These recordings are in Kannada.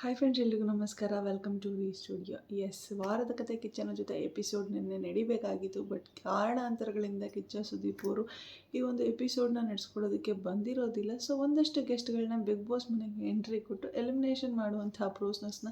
ಹಾಯ್ ಫ್ರೆಂಡ್ಸ್ ಎಲ್ರಿಗೂ ನಮಸ್ಕಾರ. Welcome to V studio S ವಾರದ ಕತೆ ಕಿಚ್ಚನ ಜೊತೆ ಎಪಿಸೋಡ್ ನಿನ್ನೆ ನಡಿಬೇಕಾಗಿತ್ತು ಬಟ್ ಕಾರಣಾಂತರಗಳಿಂದ ಕಿಚ್ಚ ಸುದೀಪ್ ಅವರು ಈ ಒಂದು ಎಪಿಸೋಡ್ನ ನಡೆಸ್ಕೊಳ್ಳೋದಕ್ಕೆ ಬಂದಿರೋದಿಲ್ಲ. ಸೊ ಒಂದಷ್ಟು ಗೆಸ್ಟ್ಗಳನ್ನ ಬಿಗ್ ಬಾಸ್ ಮನೆಗೆ ಎಂಟ್ರಿ ಕೊಟ್ಟು ಎಲಿಮಿನೇಷನ್ ಮಾಡುವಂತಹ ಪ್ರೋಸೆಸ್ನ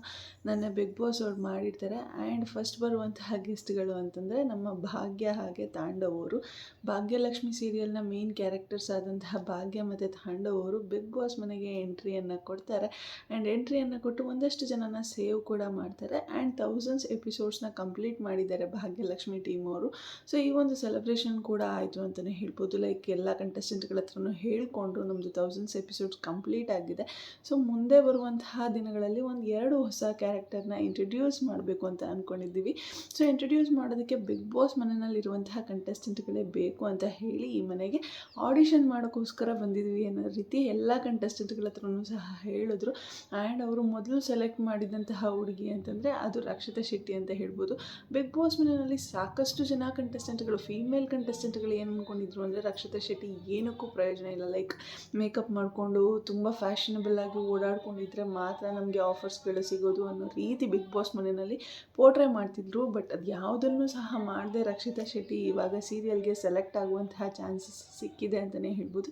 ನನ್ನ ಬಿಗ್ ಬಾಸ್ ಅವ್ರು ಮಾಡಿರ್ತಾರೆ. ಆ್ಯಂಡ್ ಫಸ್ಟ್ ಬರುವಂತಹ ಗೆಸ್ಟ್ಗಳು ಅಂತಂದರೆ ನಮ್ಮ ಭಾಗ್ಯ ಹಾಗೆ ತಾಂಡವ್ ಅವರು ಭಾಗ್ಯಲಕ್ಷ್ಮಿ ಸೀರಿಯಲ್ನ ಮೇನ್ ಕ್ಯಾರೆಕ್ಟರ್ಸ್ ಆದಂತಹ ಭಾಗ್ಯ ಮತ್ತು ತಾಂಡವ್ ಅವರು ಬಿಗ್ ಬಾಸ್ ಮನೆಗೆ ಎಂಟ್ರಿಯನ್ನು ಕೊಡ್ತಾರೆ. ಆ್ಯಂಡ್ ಎಂಟ್ರಿಯನ್ನು ಕೊಟ್ಟು ಒಂದಷ್ಟು ಜನನ ಸೇವ್ ಕೂಡ ಮಾಡ್ತಾರೆ. ಆ್ಯಂಡ್ ತೌಸಂಡ್ಸ್ ಎಪಿಸೋಡ್ಸ್ನ ಕಂಪ್ಲೀಟ್ ಮಾಡಿದ್ದಾರೆ ಭಾಗ್ಯಲಕ್ಷ್ಮಿ ಟೀಮ್ ಅವರು. ಸೊ ಈ ಒಂದು ಸೆಲೆಬ್ರೇಷನ್ ಕೂಡ ಆಯಿತು ಅಂತಲೇ ಹೇಳ್ಬೋದು. ಲೈಕ್ ಎಲ್ಲ ಕಂಟೆಸ್ಟೆಂಟ್ಗಳ ಹತ್ರನೂ ಹೇಳ್ಕೊಂಡ್ರು ನಮ್ಮದು ತೌಸಂಡ್ಸ್ ಎಪಿಸೋಡ್ಸ್ ಕಂಪ್ಲೀಟ್ ಆಗಿದೆ. ಸೊ ಮುಂದೆ ಬರುವಂತಹ ದಿನಗಳಲ್ಲಿ ಒಂದು ಎರಡು ಹೊಸ ಕ್ಯಾರೆಕ್ಟರ್ನ ಇಂಟ್ರಡ್ಯೂಸ್ ಮಾಡಬೇಕು ಅಂತ ಅಂದ್ಕೊಂಡಿದ್ದೀವಿ ಸೊ ಇಂಟ್ರಡ್ಯೂಸ್ ಮಾಡೋದಕ್ಕೆ ಬಿಗ್ ಬಾಸ್ ಮನೆಯಲ್ಲಿರುವಂತಹ ಕಂಟೆಸ್ಟೆಂಟ್ಗಳೇ ಬೇಕು ಅಂತ ಹೇಳಿ ಈ ಮನೆಗೆ ಆಡಿಷನ್ ಮಾಡೋಕ್ಕೋಸ್ಕರ ಬಂದಿದ್ವಿ ಅನ್ನೋ ರೀತಿ ಎಲ್ಲ ಕಂಟೆಸ್ಟೆಂಟ್ಗಳ ಹತ್ರನೂ ಸಹ ಹೇಳಿದ್ರು. ಆ್ಯಂಡ್ ಅವರು ಮೊದಲು ಸೆಲೆಕ್ಟ್ ಮಾಡಿದಂತಹ ಹುಡುಗಿ ಅಂತಂದರೆ ಅದು ರಕ್ಷಿತಾ ಶೆಟ್ಟಿ ಅಂತ ಹೇಳ್ಬೋದು. ಬಿಗ್ ಬಾಸ್ ಮನೆಯಲ್ಲಿ ಸಾಕಷ್ಟು ಜನ ಕಂಟೆಸ್ಟೆಂಟ್ಗಳು ಫೀಮೇಲ್ ಕಂಟೆಸ್ಟೆಂಟ್ಗಳು ಏನು ಅಂದ್ಕೊಂಡಿದ್ರು ಅಂದರೆ ರಕ್ಷಿತಾ ಶೆಟ್ಟಿ, ಏನಕ್ಕೂ ಪ್ರಯೋಜನ ಇಲ್ಲ. ಲೈಕ್, ಮೇಕಪ್ ಮಾಡಿಕೊಂಡು ತುಂಬ ಫ್ಯಾಷನಬಲ್ ಆಗಿ ಓಡಾಡ್ಕೊಂಡಿದ್ರೆ ಮಾತ್ರ ನಮಗೆ ಆಫರ್ಸ್ಗಳು ಸಿಗೋದು ಅನ್ನೋ ರೀತಿ ಬಿಗ್ ಬಾಸ್ ಮನೆಯಲ್ಲಿ ಪೋಟ್ರೆ ಮಾಡ್ತಿದ್ರು. ಬಟ್ ಅದು ಯಾವುದನ್ನು ಸಹ ಮಾಡದೆ ರಕ್ಷಿತಾ ಶೆಟ್ಟಿ ಇವಾಗ ಸೀರಿಯಲ್ಗೆ ಸೆಲೆಕ್ಟ್ ಆಗುವಂತಹ ಚಾನ್ಸಸ್ ಸಿಕ್ಕಿದೆ ಅಂತಲೇ ಹೇಳ್ಬೋದು.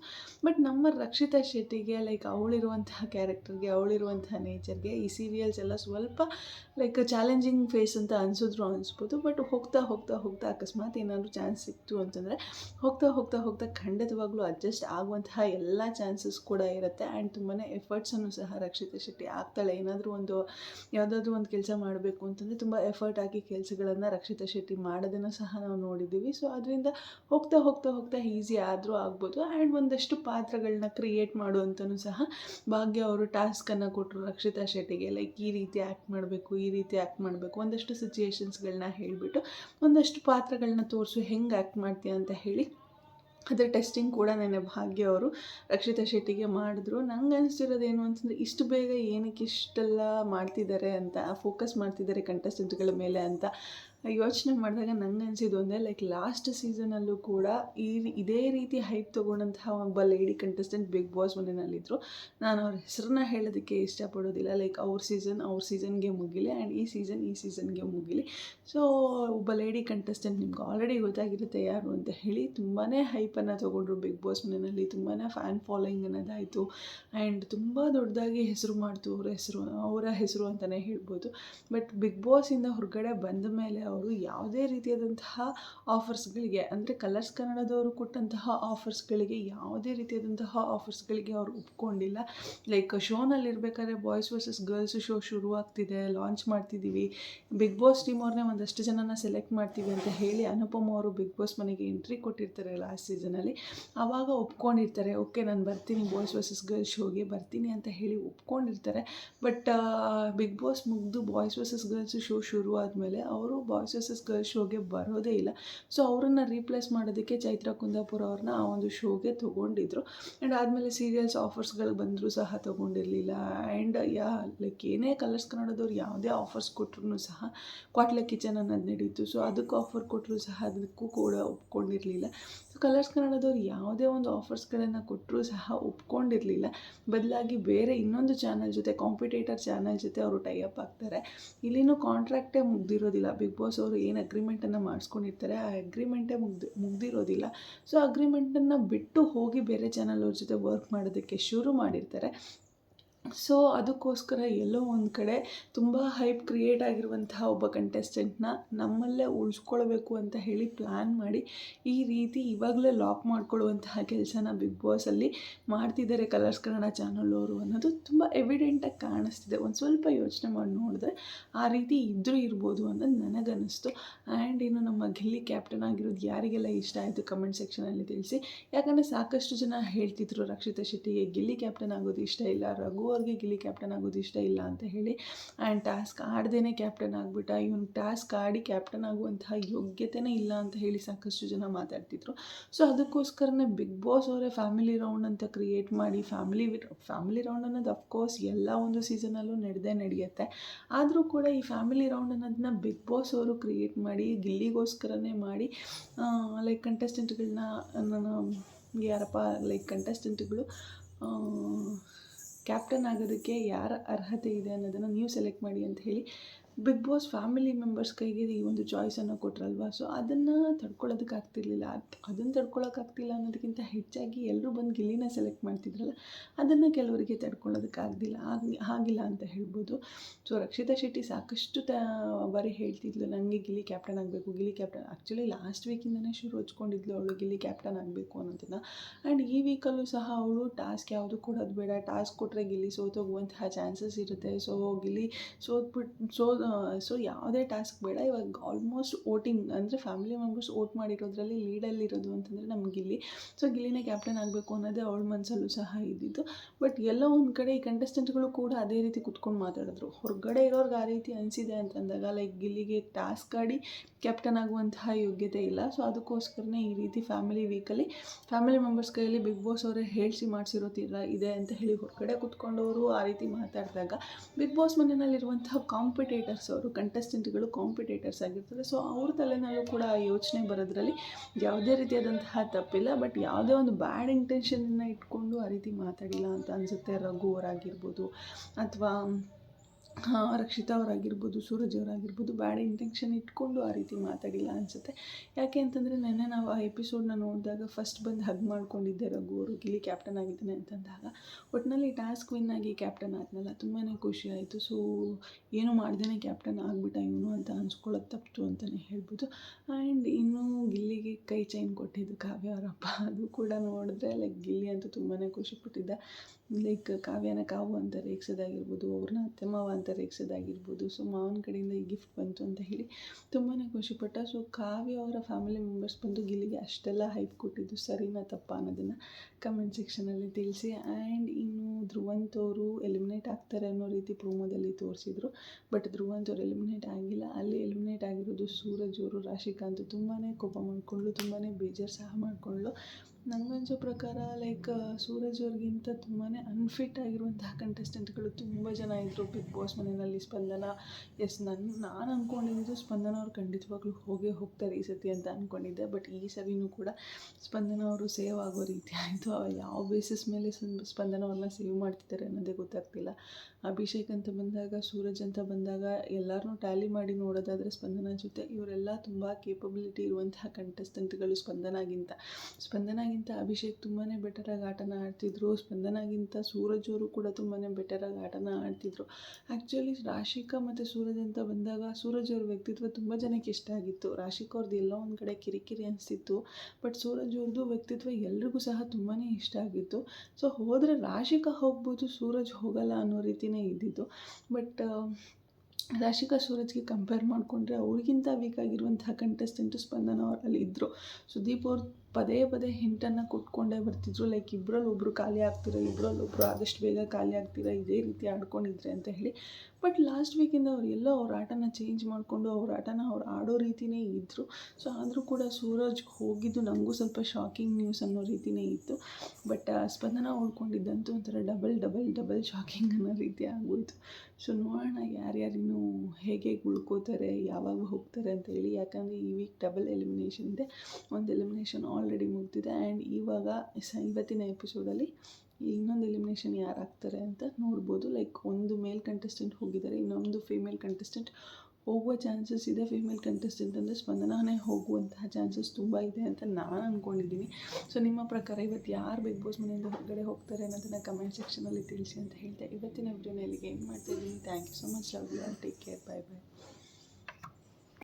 ಬಟ್ ನಮ್ಮ ರಕ್ಷಿತಾ ಶೆಟ್ಟಿಗೆ ಲೈಕ್ ಅವಳಿರುವಂತಹ ಕ್ಯಾರೆಕ್ಟರ್ಗೆ ಅವಳಿರುವಂತಹ ನೇಚರ್ಗೆ ಈ ಸೀರಿಯಲ್ಸ್ ಎಲ್ಲ ಸ್ವಲ್ಪ ಲೈಕ್ ಚಾಲೆಂಜಿಂಗ್ ಫೇಸ್ ಅಂತ ಅನಿಸಿದ್ರು ಅನಿಸ್ಬೋದು. ಬಟ್ ಹೋಗ್ತಾ ಹೋಗ್ತಾ ಹೋಗ್ತಾ ಅಕಸ್ಮಾತ್ ಏನಾದರೂ ಚಾನ್ಸ್ ಸಿಕ್ತು ಅಂತಂದರೆ, ಹೋಗ್ತಾ ಹೋಗ್ತಾ ಹೋಗ್ತಾ ಖಂಡಿತವಾಗ್ಲೂ ಅಡ್ಜಸ್ಟ್ ಆಗುವಂತಹ ಎಲ್ಲ ಚಾನ್ಸಸ್ ಕೂಡ ಇರುತ್ತೆ. ಆ್ಯಂಡ್ ತುಂಬಾ ಎಫರ್ಟ್ಸನ್ನು ಸಹ ರಕ್ಷಿತಾ ಶೆಟ್ಟಿ ಆಗ್ತಾಳೆ. ಏನಾದರೂ ಒಂದು, ಯಾವುದಾದ್ರೂ ಒಂದು ಕೆಲಸ ಮಾಡಬೇಕು ಅಂತಂದರೆ ತುಂಬ ಎಫರ್ಟ್ ಹಾಕಿ ಕೆಲಸಗಳನ್ನು ರಕ್ಷಿತಾ ಶೆಟ್ಟಿ ಮಾಡೋದನ್ನು ಸಹ ನಾವು ನೋಡಿದ್ದೀವಿ. ಸೊ ಅದರಿಂದ ಹೋಗ್ತಾ ಹೋಗ್ತಾ ಹೋಗ್ತಾ ಈಸಿ ಆದರೂ ಆಗ್ಬೋದು. ಆ್ಯಂಡ್ ಒಂದಷ್ಟು ಪಾತ್ರಗಳನ್ನ ಕ್ರಿಯೇಟ್ ಮಾಡುವಂತನೂ ಸಹ ಭಾಗ್ಯ ಅವರು ಟಾಸ್ಕನ್ನು ಕೊಟ್ಟರು ರಕ್ಷಿತಾ ಶೆಟ್ಟಿಗೆ. ಲೈಕ್ ಈ ರೀತಿ ಆ್ಯಕ್ಟ್ ಮಾಡಬೇಕು, ಈ ರೀತಿ ಆ್ಯಕ್ಟ್ ಮಾಡಬೇಕು. ಒಂದಷ್ಟು ಸಿಚುಯೇಷನ್ಸ್ಗಳನ್ನ ಹೇಳಿಬಿಟ್ಟು ಒಂದಷ್ಟು ಪಾತ್ರಗಳನ್ನ ತೋರಿಸು, ಹೆಂಗೆ ಆ್ಯಕ್ಟ್ ಮಾಡ್ತೀಯ ಅಂತ ಹೇಳಿ ಅದರ ಟೆಸ್ಟಿಂಗ್ ಕೂಡ ನೆನೆ ಭಾಗ್ಯ ಅವರು ರಕ್ಷಿತಾ ಶೆಟ್ಟಿಗೆ ಮಾಡಿದ್ರು. ನಂಗೆ ಏನು ಅಂತಂದರೆ ಇಷ್ಟು ಬೇಗ ಏನಕ್ಕೆ ಇಷ್ಟೆಲ್ಲ ಮಾಡ್ತಿದ್ದಾರೆ ಅಂತ ಫೋಕಸ್ ಮಾಡ್ತಿದ್ದಾರೆ ಕಂಟೆಸ್ಟೆಂಟ್ಗಳ ಮೇಲೆ ಅಂತ. ಯೋಚನೆ ಮಾಡಿದಾಗ ನಂಗೆ ಅನಿಸಿದ್ದು ಒಂದೇ ಲೈಕ್ ಲಾಸ್ಟ್ ಸೀಸನಲ್ಲೂ ಕೂಡ ಈ ಇದೇ ರೀತಿ ಹೈಪ್ ತೊಗೊಂಡಂತಹ ಒಬ್ಬ ಲೇಡಿ ಕಂಟೆಸ್ಟೆಂಟ್ ಬಿಗ್ ಬಾಸ್ ಮನೆಯಲ್ಲಿದ್ದರು ನಾನು ಅವ್ರ ಹೆಸರನ್ನ ಹೇಳೋದಕ್ಕೆ ಇಷ್ಟಪಡೋದಿಲ್ಲ. ಲೈಕ್ ಅವ್ರ ಸೀಸನ್ ಅವ್ರ ಸೀಸನ್ಗೆ ಮುಗಿಲಿ ಆ್ಯಂಡ್ ಈ ಸೀಸನ್ ಈ ಸೀಸನ್ಗೆ ಮುಗಿಲಿ. ಸೊ ಒಬ್ಬ ಲೇಡಿ ಕಂಟೆಸ್ಟೆಂಟ್ ನಿಮ್ಗೆ ಆಲ್ರೆಡಿ ಗೊತ್ತಾಗಿರುತ್ತೆ ಯಾರು ಅಂತ ಹೇಳಿ ತುಂಬಾ ಹೈಪನ್ನು ತೊಗೊಂಡ್ರು ಬಿಗ್ ಬಾಸ್ ಮನೆಯಲ್ಲಿ ತುಂಬಾ ಫ್ಯಾನ್ ಫಾಲೋಯಿಂಗ್ ಅನ್ನೋದಾಯಿತು. ಆ್ಯಂಡ್ ತುಂಬ ದೊಡ್ಡದಾಗಿ ಹೆಸರು ಮಾಡ್ತು ಅವ್ರ ಹೆಸರು, ಅವರ ಹೆಸರು ಅಂತಲೇ ಹೇಳ್ಬೋದು. ಬಟ್ ಬಿಗ್ ಬಾಸಿಂದ ಹೊರಗಡೆ ಬಂದ ಮೇಲೆ ಅವರು ಯಾವುದೇ ರೀತಿಯಾದಂತಹ ಆಫರ್ಸ್ಗಳಿಗೆ ಅಂದರೆ ಕಲರ್ಸ್ ಕನ್ನಡದವರು ಕೊಟ್ಟಂತಹ ಆಫರ್ಸ್ಗಳಿಗೆ ಯಾವುದೇ ರೀತಿಯಾದಂತಹ ಆಫರ್ಸ್ಗಳಿಗೆ ಅವರು ಒಪ್ಕೊಂಡಿಲ್ಲ. ಲೈಕ್ ಶೋನಲ್ಲಿರ್ಬೇಕಾದ್ರೆ ಬಾಯ್ಸ್ ವರ್ಸಸ್ ಗರ್ಲ್ಸ್ ಶೋ ಶುರುವಾಗ್ತಿದೆ ಲಾಂಚ್ ಮಾಡ್ತಿದ್ದೀವಿ ಬಿಗ್ ಬಾಸ್ ಟೀಮ್ ಅವ್ರನ್ನೇ ಒಂದಷ್ಟು ಜನನ ಸೆಲೆಕ್ಟ್ ಮಾಡ್ತೀವಿ ಅಂತ ಹೇಳಿ ಅನುಪಮ ಅವರು ಬಿಗ್ ಬಾಸ್ ಮನೆಗೆ ಎಂಟ್ರಿ ಕೊಟ್ಟಿರ್ತಾರೆ ಲಾಸ್ಟ್ ಸೀಸನಲ್ಲಿ ಆವಾಗ ಒಪ್ಕೊಂಡಿರ್ತಾರೆ ಓಕೆ ನಾನು ಬರ್ತೀನಿ ಬಾಯ್ಸ್ ವರ್ಸಸ್ ಗರ್ಲ್ಸ್ ಶೋಗೆ ಬರ್ತೀನಿ ಅಂತ ಹೇಳಿ ಒಪ್ಕೊಂಡಿರ್ತಾರೆ. ಬಟ್ ಬಿಗ್ ಬಾಸ್ ಮುಗಿದು ಬಾಯ್ಸ್ ವರ್ಸಸ್ ಗರ್ಲ್ಸ್ ಶೋ ಶುರು ಆದಮೇಲೆ ಅವರು ಬಾಯ್ಸ್ ವರ್ಸಸ್ ಗರ್ಲ್ಸ್ ಶೋಗೆ ಬರೋದೇ ಇಲ್ಲ. ಸೊ ಅವರನ್ನು ರೀಪ್ಲೇಸ್ ಮಾಡೋದಕ್ಕೆ ಚೈತ್ರ ಕುಂದಾಪುರ ಅವ್ರನ್ನ ಆ ಒಂದು ಶೋಗೆ ತೊಗೊಂಡಿದ್ರು. ಆ್ಯಂಡ್ ಆದಮೇಲೆ ಸೀರಿಯಲ್ಸ್ ಆಫರ್ಸ್ಗಳು ಬಂದರೂ ಸಹ ತೊಗೊಂಡಿರಲಿಲ್ಲ. ಆ್ಯಂಡ್ ಯಾ ಲೈಕ್ ಏನೇ ಕಲರ್ಸ್ ಕನ್ನಡದವ್ರು ಯಾವುದೇ ಆಫರ್ಸ್ ಕೊಟ್ಟರು ಸಹ ಕ್ವಾಟ್ಲೆ ಕಿಚನ್ ಅನ್ನೋದು ನಡೀತು. ಸೊ ಅದಕ್ಕೆ ಆಫರ್ ಕೊಟ್ಟರು ಸಹ ಅದಕ್ಕೂ ಕೂಡ ಒಪ್ಕೊಂಡಿರಲಿಲ್ಲ. ಸೊ ಕಲರ್ಸ್ ಕನ್ನಡದವ್ರು ಯಾವುದೇ ಒಂದು ಆಫರ್ಸ್ಗಳನ್ನು ಕೊಟ್ಟರೂ ಸಹ ಒಪ್ಕೊಂಡಿರಲಿಲ್ಲ. ಬದಲಾಗಿ ಬೇರೆ ಇನ್ನೊಂದು ಚಾನಲ್ ಜೊತೆ ಕಾಂಪಿಟೇಟರ್ ಚಾನಲ್ ಜೊತೆ ಅವರು ಟೈಅಪ್ ಆಗ್ತಾರೆ. ಇಲ್ಲಿನೂ ಕಾಂಟ್ರಾಕ್ಟೇ ಮುಗ್ದಿರೋದಿಲ್ಲ. ಬಿಗ್ ಬಾಸ್ ಅವರು ಏನು ಅಗ್ರಿಮೆಂಟನ್ನು ಮಾಡಿಸ್ಕೊಂಡಿರ್ತಾರೆ, ಆ ಅಗ್ರಿಮೆಂಟೇ ಮುಗ್ದು, ಮುಗ್ದಿರೋದಿಲ್ಲ. ಸೊ ಅಗ್ರಿಮೆಂಟನ್ನು ಬಿಟ್ಟು ಹೋಗಿ ಬೇರೆ ಚಾನಲ್ ಅವ್ರ ಜೊತೆ ವರ್ಕ್ ಮಾಡೋದಕ್ಕೆ ಶುರು ಮಾಡಿರ್ತಾರೆ. ಸೊ ಅದಕ್ಕೋಸ್ಕರ ಎಲ್ಲೋ ಒಂದು ಕಡೆ ತುಂಬ ಹೈಪ್ ಕ್ರಿಯೇಟ್ ಆಗಿರುವಂತಹ ಒಬ್ಬ ಕಂಟೆಸ್ಟೆಂಟ್ನ ನಮ್ಮಲ್ಲೇ ಉಳಿಸ್ಕೊಳ್ಬೇಕು ಅಂತ ಹೇಳಿ ಪ್ಲ್ಯಾನ್ ಮಾಡಿ ಈ ರೀತಿ ಇವಾಗಲೇ ಲಾಕ್ ಮಾಡ್ಕೊಳ್ಳುವಂತಹ ಕೆಲಸನ ಬಿಗ್ ಬಾಸಲ್ಲಿ ಮಾಡ್ತಿದ್ದಾರೆ ಕಲರ್ಸ್ ಕನ್ನಡ ಚಾನಲ್ ಅವರು ಅನ್ನೋದು ತುಂಬ ಎವಿಡೆಂಟಾಗಿ ಕಾಣಿಸ್ತಿದೆ. ಒಂದು ಸ್ವಲ್ಪ ಯೋಚನೆ ಮಾಡಿ ನೋಡಿದ್ರೆ ಆ ರೀತಿ ಇದ್ದರೂ ಇರ್ಬೋದು ಅನ್ನೋದು ನನಗನ್ನಿಸ್ತು. ಆ್ಯಂಡ್ ಇನ್ನು ನಮ್ಮ ಗಿಲ್ಲಿ ಕ್ಯಾಪ್ಟನ್ ಆಗಿರೋದು ಯಾರಿಗೆಲ್ಲ ಇಷ್ಟ ಆಯಿತು ಕಮೆಂಟ್ ಸೆಕ್ಷನಲ್ಲಿ ತಿಳಿಸಿ. ಯಾಕಂದರೆ ಸಾಕಷ್ಟು ಜನ ಹೇಳ್ತಿದ್ರು ರಕ್ಷಿತಾ ಶೆಟ್ಟಿಗೆ, ಗಿಲ್ಲಿ ಕ್ಯಾಪ್ಟನ್ ಆಗೋದು ಇಷ್ಟ ಇಲ್ಲ, ರಘು ಅವ್ರಿಗೆ ಗಿಲ್ಲಿ ಕ್ಯಾಪ್ಟನ್ ಆಗೋದು ಇಷ್ಟ ಇಲ್ಲ ಅಂತ ಹೇಳಿ ಆ್ಯಂಡ್ ಟಾಸ್ಕ್ ಆಡ್ದೇ ಕ್ಯಾಪ್ಟನ್ ಆಗಿಬಿಟ್ಟ. ಇವನು ಟಾಸ್ಕ್ ಆಡಿ ಕ್ಯಾಪ್ಟನ್ ಆಗುವಂತಹ ಯೋಗ್ಯತೆನೇ ಇಲ್ಲ ಅಂತ ಹೇಳಿ ಸಾಕಷ್ಟು ಜನ ಮಾತಾಡ್ತಿದ್ರು. ಸೊ ಅದಕ್ಕೋಸ್ಕರನೇ ಬಿಗ್ ಬಾಸ್ ಅವರೇ ಫ್ಯಾಮಿಲಿ ರೌಂಡ್ ಅಂತ ಕ್ರಿಯೇಟ್ ಮಾಡಿ ಫ್ಯಾಮಿಲಿ ಫ್ಯಾಮಿಲಿ ರೌಂಡ್ ಅನ್ನೋದು ಅಫ್ಕೋರ್ಸ್ ಎಲ್ಲ ಒಂದು ಸೀಸನಲ್ಲೂ ನಡೆದೇ ನಡೆಯುತ್ತೆ. ಆದರೂ ಕೂಡ ಈ ಫ್ಯಾಮಿಲಿ ರೌಂಡ್ ಅನ್ನೋದನ್ನ ಬಿಗ್ ಬಾಸ್ ಅವರು ಕ್ರಿಯೇಟ್ ಮಾಡಿ, ಗಿಲ್ಲಿಗೋಸ್ಕರನೇ ಮಾಡಿ ಲೈಕ್ ಕಂಟೆಸ್ಟೆಂಟ್ಗಳನ್ನ ನಾನು ಯಾರಪ್ಪ ಲೈಕ್ ಕಂಟೆಸ್ಟೆಂಟ್ಗಳು ಕ್ಯಾಪ್ಟನ್ ಆಗೋದಕ್ಕೆ ಯಾರ ಅರ್ಹತೆ ಇದೆ ಅನ್ನೋದನ್ನು ನೀವು ಸೆಲೆಕ್ಟ್ ಮಾಡಿ ಅಂತ ಹೇಳಿ ಬಿಗ್ ಬಾಸ್ ಫ್ಯಾಮಿಲಿ ಮೆಂಬರ್ಸ್ ಕೈಗೆ ಈ ಒಂದು ಚಾಯ್ಸನ್ನು ಕೊಟ್ರಲ್ವ? ಸೊ ಅದನ್ನು ತಡ್ಕೊಳ್ಳೋದಕ್ಕೆ ಆಗ್ತಿರ್ಲಿಲ್ಲ. ಅದು ಅದನ್ನು ತಡ್ಕೊಳ್ಳೋಕ್ಕಾಗ್ತಿಲ್ಲ ಅನ್ನೋದಕ್ಕಿಂತ ಹೆಚ್ಚಾಗಿ ಎಲ್ಲರೂ ಬಂದು ಗಿಲ್ಲಿನ ಸೆಲೆಕ್ಟ್ ಮಾಡ್ತಿದ್ರಲ್ಲ, ಅದನ್ನು ಕೆಲವರಿಗೆ ತಡ್ಕೊಳ್ಳೋದಕ್ಕಾಗ್ದಿಲ್ಲ ಆಗಿ ಆಗಿಲ್ಲ ಅಂತ ಹೇಳ್ಬೋದು. ಸೊ ರಕ್ಷಿತಾ ಶೆಟ್ಟಿ ಸಾಕಷ್ಟು ತ, ಬಾರಿ ಹೇಳ್ತಿದ್ಲು ನನಗೆ ಗಿಲ್ಲಿ ಕ್ಯಾಪ್ಟನ್ ಆಗಬೇಕು, ಗಿಲ್ಲಿ ಕ್ಯಾಪ್ಟನ್ ಆ್ಯಕ್ಚುಲಿ ಲಾಸ್ಟ್ ವೀಕಿಂದನೇ ಶುರು ಹಚ್ಕೊಂಡಿದ್ಲು ಅವಳು, ಗಿಲ್ಲಿ ಕ್ಯಾಪ್ಟನ್ ಆಗಬೇಕು ಅನ್ನೋದನ್ನು. ಆ್ಯಂಡ್ ಈ ವೀಕಲ್ಲೂ ಸಹ ಅವಳು ಟಾಸ್ಕ್ ಯಾವುದು ಕೊಡೋದು ಬೇಡ. ಟಾಸ್ಕ್ ಕೊಟ್ಟರೆ ಗಿಲ್ಲಿ ಸೋತೋಗುವಂತಹ ಚಾನ್ಸಸ್ ಇರುತ್ತೆ. ಸೊ ಗಿಲ್ಲಿ ಸೋತ್ಬಿಟ್ಟು ಸೋ ಸೊ ಯಾವುದೇ ಟಾಸ್ಕ್ ಬೇಡ. ಇವಾಗ ಆಲ್ಮೋಸ್ಟ್ ವೋಟಿಂಗ್ ಅಂದರೆ ಫ್ಯಾಮಿಲಿ ಮೆಂಬರ್ಸ್ ವೋಟ್ ಮಾಡಿರೋದ್ರಲ್ಲಿ ಲೀಡಲ್ಲಿರೋದು ಅಂತಂದರೆ ನಮ್ಮ ಗಿಲ್ಲಿ ಸೊ ಗಿಲ್ಲಿನೇ ಕ್ಯಾಪ್ಟನ್ ಆಗಬೇಕು ಅನ್ನೋದೇ ಅವಳ ಮನಸ್ಸಲ್ಲೂ ಸಹ ಇದ್ದಿದ್ದು. ಬಟ್ ಎಲ್ಲೋ ಒಂದು ಕಡೆ ಈ ಕಂಟೆಸ್ಟೆಂಟ್ಗಳು ಕೂಡ ಅದೇ ರೀತಿ ಕುತ್ಕೊಂಡು ಮಾತಾಡಿದ್ರು. ಹೊರಗಡೆ ಇರೋರ್ಗೆ ಆ ರೀತಿ ಅನಿಸಿದೆ ಅಂತಂದಾಗ ಲೈಕ್ ಗಿಲ್ಲಿಗೆ ಟಾಸ್ಕ್ ಆಡಿ ಕ್ಯಾಪ್ಟನ್ ಆಗುವಂತಹ ಯೋಗ್ಯತೆ ಇಲ್ಲ. ಸೊ ಅದಕ್ಕೋಸ್ಕರನೇ ಈ ರೀತಿ ಫ್ಯಾಮಿಲಿ ವೀಕಲ್ಲಿ ಫ್ಯಾಮಿಲಿ ಮೆಂಬರ್ಸ್ ಕೈಯಲ್ಲಿ ಬಿಗ್ ಬಾಸ್ ಅವರೇ ಹೇಳಿಸಿ ಮಾಡಿಸಿರೋ ತೀರ ಇದೆ ಅಂತ ಹೇಳಿ ಹೊರಗಡೆ ಕುತ್ಕೊಂಡವರು ಆ ರೀತಿ ಮಾತಾಡಿದಾಗ ಬಿಗ್ ಬಾಸ್ ಮನೆಯಲ್ಲಿರುವಂತಹ ಕಾಂಪಿಟೇಟರ್ಸ್ ಅವರು ಕಂಟೆಸ್ಟೆಂಟ್ಗಳು ಕಾಂಪಿಟೇಟರ್ಸ್ ಆಗಿರ್ತಾರೆ ಸೊ ಅವ್ರ ತಲೆನಲ್ಲೂ ಕೂಡ ಆ ಯೋಚನೆ ಬರೋದ್ರಲ್ಲಿ ಯಾವುದೇ ರೀತಿಯಾದಂತಹ ತಪ್ಪಿಲ್ಲ. ಬಟ್ ಯಾವುದೇ ಒಂದು ಬ್ಯಾಡ್ ಇಂಟೆನ್ಷನನ್ನು ಇಟ್ಕೊಂಡು ಆ ರೀತಿ ಮಾತಾಡಿಲ್ಲ ಅಂತ ಅನಿಸುತ್ತೆ. ರಘು ಅವರಾಗಿರ್ಬೋದು. ಅಥವಾ ರಕ್ಷಿತಾ ಅವರಾಗಿರ್ಬೋದು, ಸೂರಜ್ ಅವರಾಗಿರ್ಬೋದು ಬ್ಯಾಡ್ ಇಂಟೆನ್ಷನ್ ಇಟ್ಕೊಂಡು ಆ ರೀತಿ ಮಾತಾಡಿಲ್ಲ ಅನಿಸುತ್ತೆ. ಯಾಕೆ ಅಂತಂದರೆ ನೆನ್ನೆ ನಾವು ಆ ಎಪಿಸೋಡ್ನ ನೋಡಿದಾಗ ಫಸ್ಟ್ ಬಂದು ಹಗ್ ಮಾಡ್ಕೊಂಡಿದ್ದೆ ರಘು ಅವರು. ಗಿಲ್ಲಿ ಕ್ಯಾಪ್ಟನ್ ಆಗಿದ್ದಾನೆ ಅಂತಂದಾಗ. ಒಟ್ಟಿನಲ್ಲಿ ಟಾಸ್ಕ್ ವಿನ್ ಆಗಿ ಕ್ಯಾಪ್ಟನ್ ಆದನಲ್ಲ ತುಂಬಾ ಖುಷಿ ಆಯಿತು. ಸೊ ಏನು ಮಾಡ್ದೇ ಕ್ಯಾಪ್ಟನ್ ಆಗಿಬಿಟ್ಟ ಇವನು ಅಂತ ಅನ್ಸ್ಕೊಳ್ಳೋದು ತಪ್ಪಿತು ಅಂತಲೇ ಹೇಳ್ಬೋದು. ಆ್ಯಂಡ್ ಇನ್ನೂ ಗಿಲ್ಲಿಗೆ ಕೈ ಚೈನ್ ಕೊಟ್ಟಿದ್ದು ಕಾವ್ಯ ಅವರಪ್ಪ. ಅದು ಕೂಡ ನೋಡಿದ್ರೆ ಲೈಕ್ ಗಿಲ್ಲಿ ಅಂತೂ ತುಂಬಾ ಖುಷಿಪಟ್ಟಿದ್ದ ಲೈಕ್ ಕಾವ್ಯನ ಕಾವು ಅಂತ ರೇಗಿಸೋದಾಗಿರ್ಬೋದು, ಅವ್ರನ್ನ ಅತ್ತೆ ಮಾವ ಅಂತ ರೇಗಿಸೋದಾಗಿರ್ಬೋದು. ಸೊ ಮಾವನ ಕಡೆಯಿಂದ ಈ ಗಿಫ್ಟ್ ಬಂತು ಅಂತ ಹೇಳಿ ತುಂಬಾ ಖುಷಿಪಟ್ಟ ಸೊ ಕಾವ್ಯ ಅವರ ಫ್ಯಾಮಿಲಿ ಮೆಂಬರ್ಸ್ ಬಂದು ಗಿಲ್ಲಿಗೆ ಅಷ್ಟೆಲ್ಲ ಹೈಪ್ ಕೊಟ್ಟಿದ್ದು ಸರಿನಾ ತಪ್ಪ ಅನ್ನೋದನ್ನು ಕಮೆಂಟ್ ಸೆಕ್ಷನಲ್ಲಿ ತಿಳಿಸಿ. ಆ್ಯಂಡ್ ಇನ್ನು ಧ್ರುವಂತ್ ಅವರು ಎಲಿಮಿನೇಟ್ ಆಗ್ತಾರೆ ಅನ್ನೋ ರೀತಿ ಪ್ರೋಮೋದಲ್ಲಿ ತೋರಿಸಿದ್ರು. ಬಟ್ ಧ್ರುವಂತ್ ಅವರು ಎಲಿಮಿನೇಟ್ ಆಗಿಲ್ಲ. ಅಲ್ಲಿ ಎಲಿಮಿನೇಟ್ ಆಗಿರೋದು ಸೂರಜ್ ಅವರು ರಾಶಿಕಾ ಅಂತೂ ತುಂಬಾ ಕೋಪ ಮಾಡಿಕೊಂಡು ತುಂಬಾ ಬೇಜಾರು ಸಹ ಮಾಡಿಕೊಂಡ್ಳು. ನನಗನ್ಸೋ ಪ್ರಕಾರ ಲೈಕ್ ಸೂರಜ್ ಅವ್ರಿಗಿಂತ ತುಂಬಾ ಅನ್ಫಿಟ್ ಆಗಿರುವಂತಹ ಕಂಟೆಸ್ಟೆಂಟ್ಗಳು ತುಂಬ ಜನ ಇದ್ದರು ಬಿಗ್ ಬಾಸ್ ಮನೆಯಲ್ಲಿ ಸ್ಪಂದನ. ಎಸ್ ನನ್ನ ನಾನು ಅಂದ್ಕೊಂಡಿದ್ದು ಸ್ಪಂದನ ಅವ್ರು ಖಂಡಿತವಾಗ್ಲೂ ಹೋಗೇ ಹೋಗ್ತಾರೆ ಈ ಸತಿ ಅಂತ ಅಂದ್ಕೊಂಡಿದ್ದೆ ಬಟ್ ಈ ಸರಿನೂ ಕೂಡ ಸ್ಪಂದನ ಅವರು ಸೇವ್ ಆಗೋ ರೀತಿ ಆಯಿತು. ಯಾವ ಬೇಸಿಸ್ ಮೇಲೆ ಸ್ಪಂದನವನ್ನು ಸೇವ್ ಮಾಡ್ತಿದ್ದಾರೆ ಅನ್ನೋದೇ ಗೊತ್ತಾಗ್ತಿಲ್ಲ. ಅಭಿಷೇಕ್ ಅಂತ ಬಂದಾಗ, ಸೂರಜ್ ಅಂತ ಬಂದಾಗ ಎಲ್ಲರನ್ನೂ ಟ್ಯಾಲಿ ಮಾಡಿ ನೋಡೋದಾದರೆ ಸ್ಪಂದನ ಜೊತೆ ಇವರೆಲ್ಲ ತುಂಬ ಕೇಪಬಿಲಿಟಿ ಇರುವಂತಹ ಕಂಟೆಸ್ಟೆಂಟ್ಗಳು ಸ್ಪಂದನಾಗಿಂತ. ಸ್ಪಂದನಾಗಿಂತ ಅಭಿಷೇಕ್ ತುಂಬಾ ಬೆಟರಾಗಿ ಆಟನ ಆಡ್ತಿದ್ರು. ಸ್ಪಂದನಾಗಿಂತ ಸೂರಜ್ ಅವರು ಕೂಡ ತುಂಬಾ ಬೆಟರಾಗಿ ಆಟನ ಆಡ್ತಿದ್ರು. ಆ್ಯಕ್ಚುಲಿ ರಾಶಿಕಾ ಮತ್ತು ಸೂರಜ್ ಅಂತ ಬಂದಾಗ ಸೂರಜ್ ಅವ್ರ ವ್ಯಕ್ತಿತ್ವ ತುಂಬ ಜನಕ್ಕೆ ಇಷ್ಟ ಆಗಿತ್ತು. ರಾಶಿಕಾ ಅವ್ರದ್ದು ಎಲ್ಲೋ ಒಂದು ಕಡೆ ಕಿರಿಕಿರಿ ಅನಿಸ್ತಿತ್ತು. ಬಟ್ ಸೂರಜ್ ಅವ್ರದ್ದು ವ್ಯಕ್ತಿತ್ವ ಎಲ್ರಿಗೂ ಸಹ ತುಂಬಾ ಇಷ್ಟ ಆಗಿತ್ತು. ಸೊ ಹೋದರೆ ರಾಶಿಕಾ ಹೋಗ್ಬೋದು, ಸೂರಜ್ ಹೋಗಲ್ಲ ಅನ್ನೋ ರೀತಿನೇ ಇದ್ದಿದ್ದು. ಬಟ್ ರಾಶಿಕಾ ಸೂರಜ್ಗೆ ಕಂಪೇರ್ ಮಾಡಿಕೊಂಡ್ರೆ ಅವ್ರಿಗಿಂತ ವೀಕ್ ಆಗಿರುವಂತಹ ಕಂಟೆಸ್ಟೆಂಟು ಸ್ಪಂದನ ಅವರಲ್ಲಿ ಇದ್ದರು ಸುದೀಪ್ ಅವ್ರು ಪದೇ ಪದೇ ಹಿಂಟನ್ನು ಕೊಟ್ಕೊಂಡೇ ಬರ್ತಿದ್ರು. ಲೈಕ್ ಇಬ್ಬರಲ್ಲಿ ಒಬ್ಬರು ಖಾಲಿ ಆಗ್ತೀರ ಇಬ್ಬರಲ್ಲಿ ಒಬ್ಬರು ಆದಷ್ಟು ಬೇಗ ಖಾಲಿ ಆಗ್ತೀರ, ಇದೇ ರೀತಿ ಆಡ್ಕೊಂಡಿದ್ರೆ ಅಂತ ಹೇಳಿ. ಬಟ್ ಲಾಸ್ಟ್ ವೀಕಿಂದ ಅವ್ರು ಎಲ್ಲ ಅವ್ರ ಆಟನ ಚೇಂಜ್ ಮಾಡಿಕೊಂಡು ಅವ್ರ ಆಟನ ಅವ್ರು ಆಡೋ ರೀತಿಯೇ ಇದ್ದರು ಸೊ ಆದರೂ ಕೂಡ ಸೂರಜ್ ಹೋಗಿದ್ದು ನನಗೂ ಸ್ವಲ್ಪ ಶಾಕಿಂಗ್ ನ್ಯೂಸ್ ಅನ್ನೋ ರೀತಿಯೇ ಇತ್ತು. ಬಟ್ ಸ್ಪಂದನ ಉಳ್ಕೊಂಡಿದ್ದಂತೂ ಒಂಥರ ಡಬಲ್ ಡಬಲ್ ಡಬಲ್ ಶಾಕಿಂಗ್ ಅನ್ನೋ ರೀತಿ ಆಗೋಯ್ತು. ಸೊ ನೋಡೋಣ ಯಾರ್ಯಾರಿನ್ನೂ ಹೇಗೆ ಉಳ್ಕೋತಾರೆ, ಯಾವಾಗ ಹೋಗ್ತಾರೆ ಅಂತ ಹೇಳಿ. ಯಾಕಂದರೆ ಈ ವೀಕ್ ಡಬಲ್ ಎಲಿಮಿನೇಷನ್ ಇದೆ. ಒಂದು ಎಲಿಮಿನೇಷನ್ ಆಲ್ರೆಡಿ ಮುಗಿದಿದೆ. ಆ್ಯಂಡ್ ಇವಾಗ ಇವತ್ತಿನ ಎಪಿಸೋಡಲ್ಲಿ ಇನ್ನೊಂದು ಎಲಿಮಿನೇಷನ್ ಯಾರು ಆಗ್ತಾರೆ ಅಂತ ನೋಡ್ಬೋದು. ಲೈಕ್ ಒಂದು ಮೇಲ್ ಕಂಟೆಸ್ಟೆಂಟ್ ಹೋಗಿದ್ದಾರೆ, ಇನ್ನೊಂದು ಫೀಮೇಲ್ ಕಂಟೆಸ್ಟೆಂಟ್ ಹೋಗುವ ಚಾನ್ಸಸ್ ಇದೆ. ಫೀಮೇಲ್ ಕಂಟೆಸ್ಟೆಂಟ್ ಅಂದರೆ ಸ್ಪಂದನಾನೇ ಹೋಗುವಂತಹ ಚಾನ್ಸಸ್ ತುಂಬ ಇದೆ ಅಂತ ನಾನು ಅಂದ್ಕೊಂಡಿದ್ದೀನಿ ಸೊ ನಿಮ್ಮ ಪ್ರಕಾರ ಇವತ್ತು ಯಾರು ಬಿಗ್ ಬಾಸ್ ಮನೆಯಿಂದ ಹೊರಗಡೆ ಹೋಗ್ತಾರೆ ಅನ್ನೋದನ್ನು ಕಮೆಂಟ್ ಸೆಕ್ಷನಲ್ಲಿ ತಿಳಿಸಿ ಅಂತ ಹೇಳ್ತಾ ಇವತ್ತಿನ ವಿಡಿಯೋನಲ್ಲಿ ಏನು ಮಾಡ್ತಾಯಿದ್ದೀನಿ thank you so much love you are take care bye bye